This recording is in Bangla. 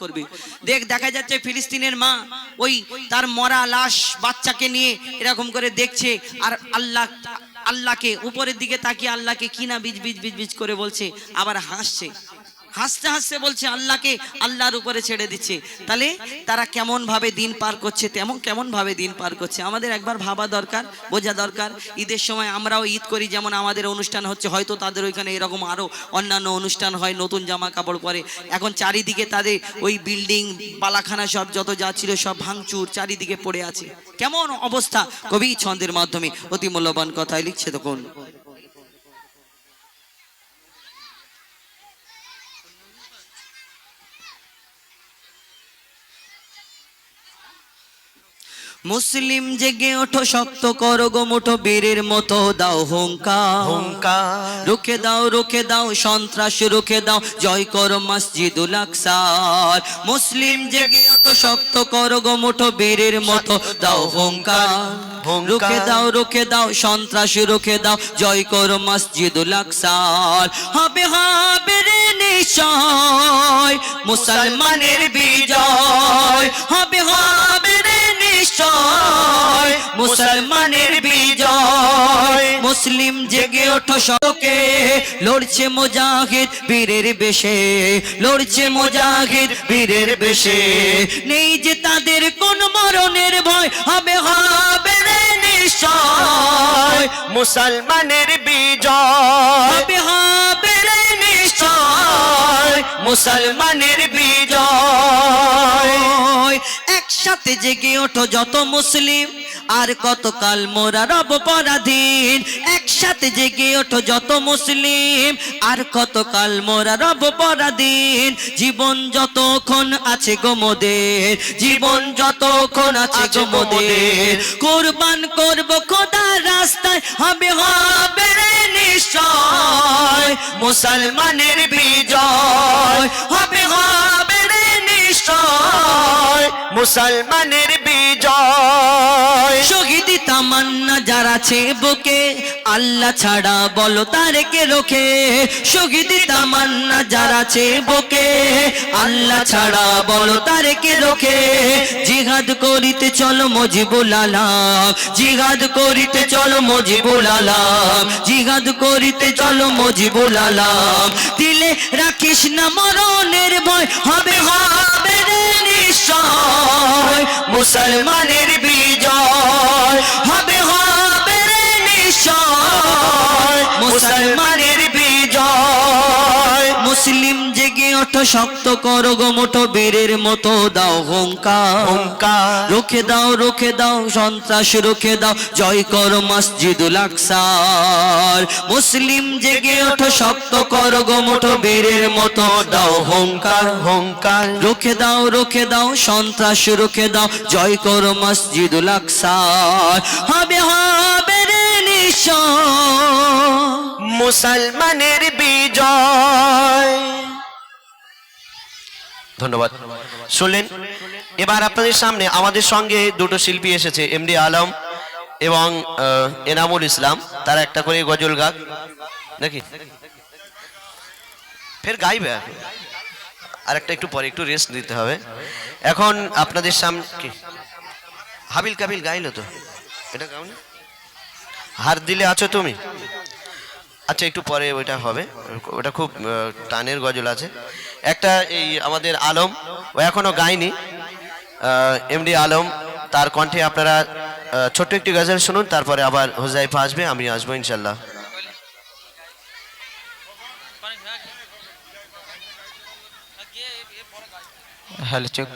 করবে। দেখ, দেখা যাচ্ছে ফিলিস্তিনের মা ওই তার মরা লাশ বাচ্চাকে নিয়ে এরকম করে দেখছে আর আল্লাহ, আল্লাহকে উপরের দিকে তাকিয়ে আল্লাহকে কিনা বিজ বিজ বিজ বিজ করে বলছে, আবার হাসছে। হাসতে হাসতে বলছে, আল্লাহকে আল্লাহর উপরে ছেড়ে দিচ্ছে। তাহলে তারা কেমন ভাবে দিন পার করছে, তেমন কেমন ভাবে দিন পার করছে? আমাদের একবার ভাবা দরকার, বোঝা দরকার। ঈদের সময় আমরাও ঈদ করি, যেমন আমাদের অনুষ্ঠান হচ্ছে, হয়তো তাদের ওইখানে এরকম আরও অন্যান্য অনুষ্ঠান হয়, নতুন জামা কাপড় পরে। এখন চারিদিকে তাদের ওই বিল্ডিং, পালাখানা সব যত যা ছিল সব ভাঙচুর চারিদিকে পড়ে আছে। কেমন অবস্থা? কবি ছন্দের মাধ্যমে অতি মূল্যবান কথায় লিখছে তখন। মুসলিম জেগে ওঠো শক্ত করো গো মুঠো বীরের মতো দাও হুঙ্কার। হুঙ্কার। রুখে দাও রুখে দাও সন্ত্রাস রুখে দাও জয় করো মসজিদুল আকসার। মুসলিম জেগে ওঠো শক্ত করো গো মুঠো বীরের মতো দাও হুঙ্কার। রুখে দাও রুখে দাও সন্ত্রাস রুখে দাও জয় করো মসজিদুল আকসার। হবে হবে রে নিশ্চয় মুসলমানের বিজয়। হবে হবে মুসলমানের বিজয়। মুসলিম জেগে ওঠো শোকে লড়ছে মুজাহিদ বীরের বেশে। লড়ছে মুজাহিদ বীরের বেশে। নেই যে তাদের কোন মরণের ভয় হবে হবে রে নিশ্চয়। মুসলমানের বিজয়। হবে হবে রে নিশ্চয়। মুসলমানের বিজয় একসাথে জেগে ওঠো যত মুসলিম আর কতকাল মোরা রব পরাধীন। একসাথে জেগে ওঠো যত মুসলিম আর কতকাল মোরা রব পরাধীন। জীবন যতক্ষণ আছে গোমদের জীবন যতক্ষণ আছে গোমদের কোরবান করব খোদার রাস্তায় হবে হবে নিশ্চয়। মুসলমানের বিজয় মুসলমানের বিজয়। শহীদ তামান্না যারা আছে বুকে আল্লাহ ছাড়া বলো তারে কে রোখে। শহীদি তামান্না যারা আছে বুকে। আল্লাহ ছাড়া বলো তারে কে রোখে। জিহাদ করিতে চলো মজিবুল আলাম। জিহাদ করিতে চলো মজিবুল আলাম। জিহাদ করিতে চলো মজিবুল আলাম। দিলে রাখিস না মরণের ভয়, হবে হবে নিশ্চয় মুসলমানের মুসলিম জেগে ওঠো শক্ত করো গো মুঠো বীরের মতো দাও হুঙ্কার। রুখে দাও রুখে দাও সন্ত্রাস রুখে দাও জয় করো মসজিদুল আকসার। মুসলিম জেগে ওঠো শক্ত করো গো মুঠো বীরের মতো দাও হুঙ্কার। হুঙ্কার। রুখে দাও রুখে দাও সন্ত্রাস রুখে দাও জয় করো মসজিদুল আকসার। হবে হবে রে নিশ্চয় মুসলমানের ধন্যবাদ। শুনলেন, এবার আপনাদের সামনে আমাদের সঙ্গে দুটো শিল্পী এসেছে, এমডি আলম এবং এনামুল ইসলাম। তারা একটা করে গজল গাক। নাকি? ফের গাইবে? আর একটা একটু পরে, একটু রেস্ট দিতে হবে। এখন আপনাদের সামনে হাবিল কাবিল গাইলো তো? এটা গাও না? হার দিলে আছো তুমি? আচ্ছা একটু পরে ওইটা হবে। ওটা খুব টানের গজল আছে। একটা এই আমাদের আলম, ও এখনও গায়নি। এমডি আলম, তার কণ্ঠে আপনারা ছোট্ট একটি গজল শুনুন, তারপরে আবার হোজাইফা আসবে, আমি আসব ইনশাল্লাহ। Hello check